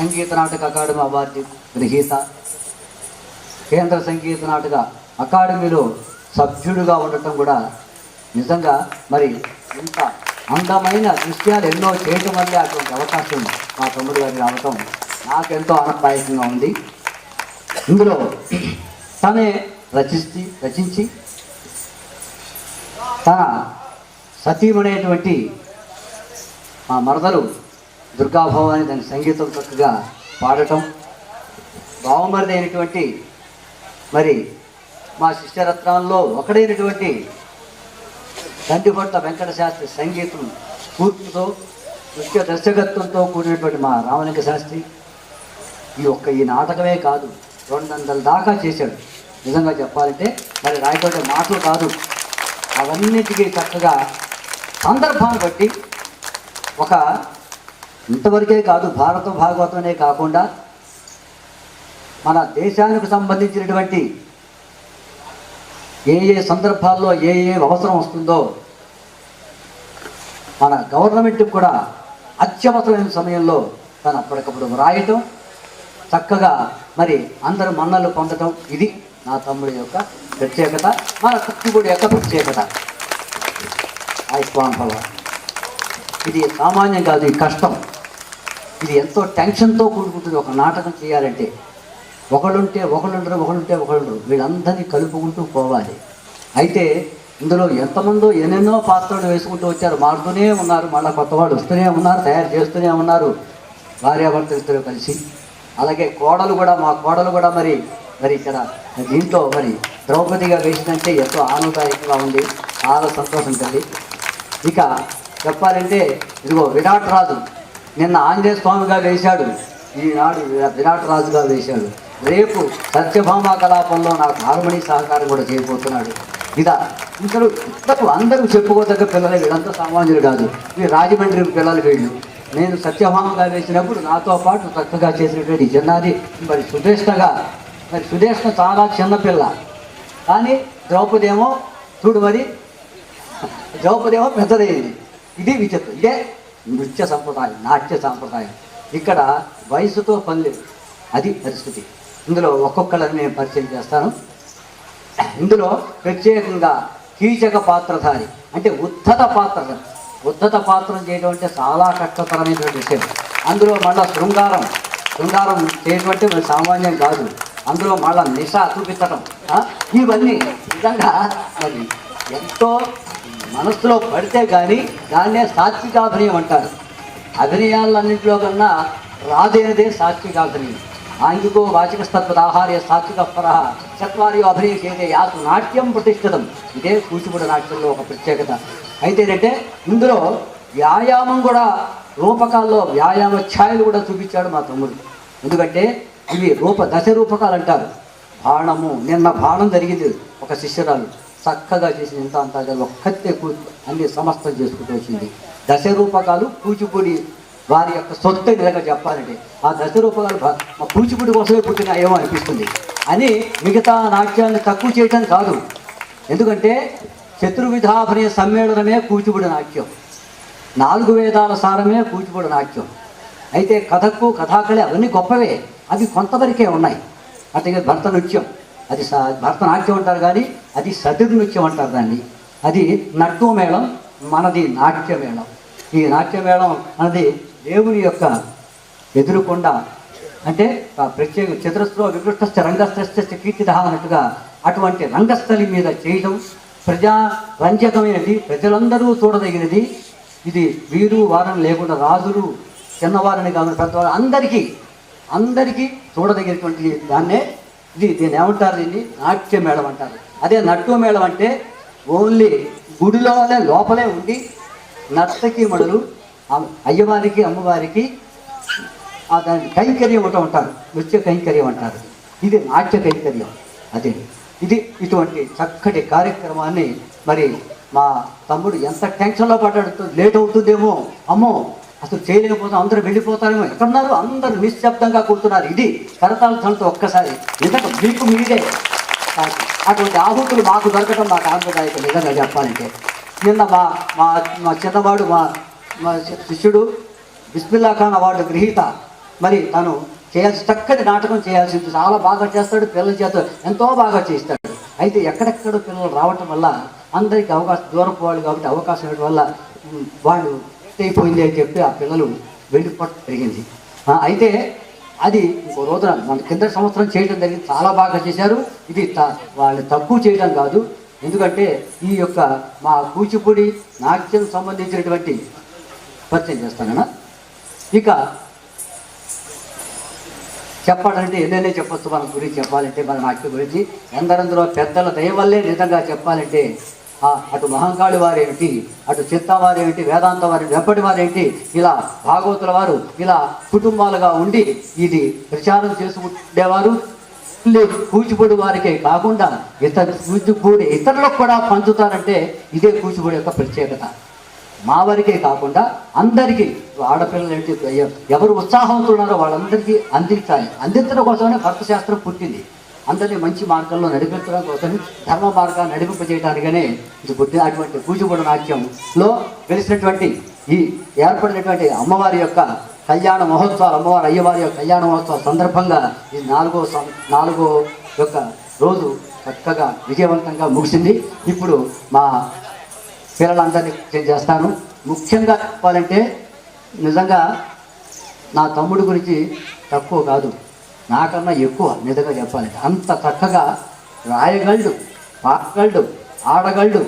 Sangeet Natak academy award గ్రహీత కేంద్ర సంగీత నాటక అకాడమీలో సభ్యుడిగా ఉండటం కూడా నిజంగా మరి ఇంత అందమైన దృశ్యాలు ఎన్నో చేయటం వల్ల అటువంటి అవకాశం మా తమ్ముడు గారికి రావటం నాకెంతో ఆనందదాయకంగా ఉంది. ఇందులో తనే రచిస్తే రచించి తన సతీమణైనటువంటి మా మరదలు దుర్గాభవాని దాని సంగీతం చక్కగా పాడటం. బావమరిది అయినటువంటి మరి మా శిష్యరత్నాల్లో ఒకడైనటువంటి దండిపట్ల వెంకట శాస్త్రి సంగీతం కూర్పుతో నృత్య దర్శకత్వంతో కూడినటువంటి మా రామలింగ శాస్త్రి ఈ ఒక్క ఈ నాటకమే కాదు రెండు వందల దాకా చేశాడు. నిజంగా చెప్పాలంటే మరి రాయకోట మాటలు కాదు. అవన్నిటికీ చక్కగా సందర్భాన్ని బట్టి ఒక ఇంతవరకే కాదు భారత భాగవతమే కాకుండా మన దేశానికి సంబంధించినటువంటి ఏ ఏ సందర్భాల్లో ఏ ఏ అవసరం వస్తుందో మన గవర్నమెంట్ కూడా అత్యవసరమైన సమయంలో తను అప్పటికప్పుడు వ్రాయటం చక్కగా మరి అందరూ మన్నలు పొందటం ఇది నా తమ్ముడి యొక్క ప్రత్యేకత మన కుక్కుడి యొక్క ప్రత్యేకత. ఆయుష్మాన్ భవ ఇది సామాన్యం కాదు ఈ కష్టం. ఇది ఎంతో టెన్షన్తో కూడుకుంటుంది ఒక నాటకం చేయాలంటే. ఒకళ్ళుంటే ఒకళ్ళుండరు ఒకళ్ళుంటే ఒకళ్ళు వీళ్ళందరినీ కలుపుకుంటూ పోవాలి. అయితే ఇందులో ఎంతమందో ఎన్నెన్నో పాత్రలు వేసుకుంటూ వచ్చారు. మారుతూనే ఉన్నారు. మళ్ళీ కొత్త వాళ్ళు వస్తూనే ఉన్నారు. తయారు చేస్తూనే ఉన్నారు. భార్యాభర్తలు ఇద్దరు కలిసి. అలాగే కోడలు కూడా మా కోడలు కూడా మరి మరి ఇక్కడ దీంట్లో మరి ద్రౌపదిగా వేసినంటే ఎంతో ఆనందదాయకంగా ఉంది. చాలా సంతోషం కలిగి ఇక చెప్పాలంటే ఇదిగో విరాట్ రాజు. నిన్న ఆంజనేయ స్వామిగా వేశాడు. ఈనాడు విరాట్ రాజుగా వేశాడు. రేపు సత్యభామ కలాపంలో నాకు హార్మోని సహకారం కూడా చేయబోతున్నాడు. ఇదా ఇద్దరు ఇద్దరు అందరూ చెప్పుకోదగ్గ పిల్లలు వీళ్ళంతా సామాన్యులు కాదు. ఈ రాజమండ్రి పిల్లలు వీళ్ళు. నేను సత్యభామగా వేసినప్పుడు నాతో పాటు చక్కగా చేసినటువంటి జన్నాది మరి సుధేష్ణగా మరి సుధేష్ణ చాలా చిన్నపిల్ల కానీ ద్రౌపది ఏమో చూడు మరి ద్రౌపది ఏమో పెద్దదైంది. ఇది విచిత్రం. ఇదే నృత్య సంప్రదాయం నాట్య సాంప్రదాయం. ఇక్కడ వయసుతో పని లేదు అది పరిస్థితి. ఇందులో ఒక్కొక్కళ్ళని నేను పరిచయం చేస్తాను. ఇందులో ప్రత్యేకంగా కీచక పాత్రధారి అంటే ఉద్ధత పాత్ర ఉద్ధత పాత్రం చేయడం అంటే చాలా కష్టతరమైనటువంటి విషయం. అందులో మళ్ళా శృంగారం. శృంగారం చేయడం అంటే మరి సామాన్యం కాదు. అందులో మళ్ళా నిశ చూపించటం. ఇవన్నీ నిజంగా మరి ఎంతో మనసులో పడితే కానీ దాన్నే సాత్వికాభినయం అంటారు. అభినయాలన్నింటిలో కన్నా రాజైనదే సాత్వికాభినయం ఆంగికో వాచికస్తత్వదాహార్య సాత్విక పర చత్వారి అభినయం చేసే యాసు నాట్యం ప్రతిష్ఠితం. ఇదే కూచిపూడి నాట్యంలో ఒక ప్రత్యేకత. అయితే ఏంటంటే ఇందులో వ్యాయామం కూడా రూపకాల్లో వ్యాయామ ఛాయలు కూడా చూపించాడు మా తమ్ముడు. ఎందుకంటే ఇవి రూప దశ రూపకాలు అంటారు. బాణము నిన్న బాణం జరిగింది ఒక శిష్యురాలు. చక్కగా చేసి ఇంత అంతా కలిపి ఒక్కతే కూ అన్ని సమస్తం చేసుకుంటూ వచ్చింది. దశ రూపకాలు కూచిపూడి వారి యొక్క సొత్తు విధంగా చెప్పాలంటే ఆ దశ రూపకాలు మా కూచిపూడి కోసమే పుట్టిన ఏమో అనిపిస్తుంది. అని మిగతా నాట్యాన్ని తక్కువ చేయటం కాదు. ఎందుకంటే చతుర్విధాభనీయ సమ్మేళనమే కూచిపూడి నాట్యం. నాలుగు వేదాల సారమే కూచిపూడి నాట్యం. అయితే కథకు కథాకళి అవన్నీ గొప్పవే. అవి కొంతవరకే ఉన్నాయి. అట్లాగే భరత నృత్యం. అది స భరతనాట్యం అంటారు కానీ అది సతిర్ నృత్యం అంటారు దాన్ని. అది నట్టు మేళం మనది నాట్య మేళం ఈ నాట్య మేళం అనేది దేవుని యొక్క ఎదురుకొండ అంటే ప్రత్యేక చతురస్రో వికృష్ట రంగస్థ కీర్తిద అన్నట్టుగా అటువంటి రంగస్థలి మీద చేయడం ప్రజా రంజకమైనది ప్రజలందరూ చూడదగినది. ఇది వీరు వారం లేకుండా రాజులు చిన్నవారిని కాదు పెద్దవారు అందరికీ అందరికీ చూడదగినటువంటి దాన్నే ఇది దీన్ని ఏమంటారు దీన్ని? నాట్య మేళం అంటారు. అదే నట్టు మేళం అంటే ఓన్లీ గుడిలోనే లోపలే ఉండి నర్తకి మడులు అయ్యవారికి అమ్మవారికి దాని కైంకర్యం ఒకటి ఉంటారు నృత్య కైంకర్యం అంటారు. ఇది నాట్య కైంకర్యం. అదే. ఇది ఇటువంటి చక్కటి కార్యక్రమాన్ని మరి మా తమ్ముడు ఎంత టెన్షన్లో పడ్డాడు లేట్ అవుతుందేమో. అమ్మో! అసలు చేయలేకపోతే అందరూ వెళ్ళిపోతారేమో. ఎక్కడున్నారు? అందరూ నిశ్శబ్దంగా కూర్చున్నారు. ఇది కరతాల ఒక్కసారి. నిజంగా మీకు మీదే. అటువంటి ఆహుతులు మాకు దొరకడం మాకు ఆనందదాయకం నిజంగా చెప్పాలంటే. నిన్న మా మా మా చిన్నవాడు మా మా శిష్యుడు బిస్మిల్లా ఖాన్ అవార్డు గ్రహీత. మరి తను చేయాల్సి చక్కటి నాటకం చేయాల్సింది. చాలా బాగా చేస్తాడు. పిల్లల చేత ఎంతో బాగా చేస్తాడు. అయితే ఎక్కడెక్కడో పిల్లలు రావటం వల్ల అందరికీ అవకాశం దూరపు వాళ్ళు కాబట్టి అవకాశం వల్ల వాళ్ళు అయిపోయింది అని చెప్పి ఆ పిల్లలు వెళ్ళిపోవడం జరిగింది అయితే అది ఇంకో రోజున మన కింద సంవత్సరం చేయడం జరిగింది. చాలా బాగా చేశారు. ఇది త- వాళ్ళు తక్కువ చేయడం కాదు. ఎందుకంటే ఈ యొక్క మా కూచిపూడి నాట్యం సంబంధించినటువంటి పరిచయం చేస్తానన్నా ఇక చెప్పాలంటే ఎన్నెన్నే చెప్పొచ్చు. మన గురించి చెప్పాలంటే మన నాట్యం గురించి. ఎందరందరో పెద్దల దయ వల్లే నిజంగా చెప్పాలంటే అటు మహంకాళి వారేమిటి అటు చిత్త వారేమిటి వేదాంత వారి వెంపటి వారేంటి ఇలా భాగవతుల వారు ఇలా కుటుంబాలుగా ఉండి ఇది ప్రచారం చేసుకుండేవారు. లేదు కూచిపూడి వారికే కాకుండా ఇతర కూచిపూడి ఇతరులకు కూడా పంచుతారంటే ఇదే కూచిపూడి యొక్క ప్రత్యేకత. మా వరకే కాకుండా అందరికీ ఆడపిల్లలు ఏంటి ఎవరు ఉత్సాహంతో ఉన్నారో వాళ్ళందరికీ అందించాలి. అందించడం కోసమే భక్తశాస్త్రం పుట్టింది. అందరినీ మంచి మార్గంలో నడిపించడం కోసం ధర్మ మార్గాన్ని నడిపింపజేయడానికనే ఇది పుట్టిన అటువంటి కూచిపూడి నాట్యంలో వెలిసినటువంటి ఈ ఏర్పడినటువంటి అమ్మవారి యొక్క కళ్యాణ మహోత్సవాలు అమ్మవారి అయ్యవారి యొక్క కళ్యాణ మహోత్సవం సందర్భంగా ఈ నాలుగో సం- నాలుగో యొక్క రోజు చక్కగా విజయవంతంగా ముగిసింది. ఇప్పుడు మా పిల్లలందరినీ చేస్తాను ముఖ్యంగా చెప్పాలంటే నిజంగా నా తమ్ముడి గురించి తక్కువ కాదు. నాకన్నా ఎక్కువ నిజంగా చెప్పాలి. అంత చక్కగా రాయగలడు పాడగలడు ఆడగలడు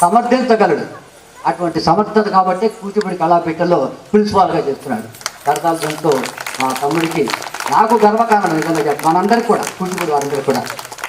సమర్థించగలడు. అటువంటి సమర్థత కాబట్టి కూచిపూడి కళాపీఠంలో ప్రిన్సిపాల్గా చేస్తున్నాడు. కరతాల దాంతో మా తమ్ముడికి నాకు గర్వకారణం నిజంగా చెప్ప మనందరికీ కూడా కూచిపూడి వారందరికీ కూడా.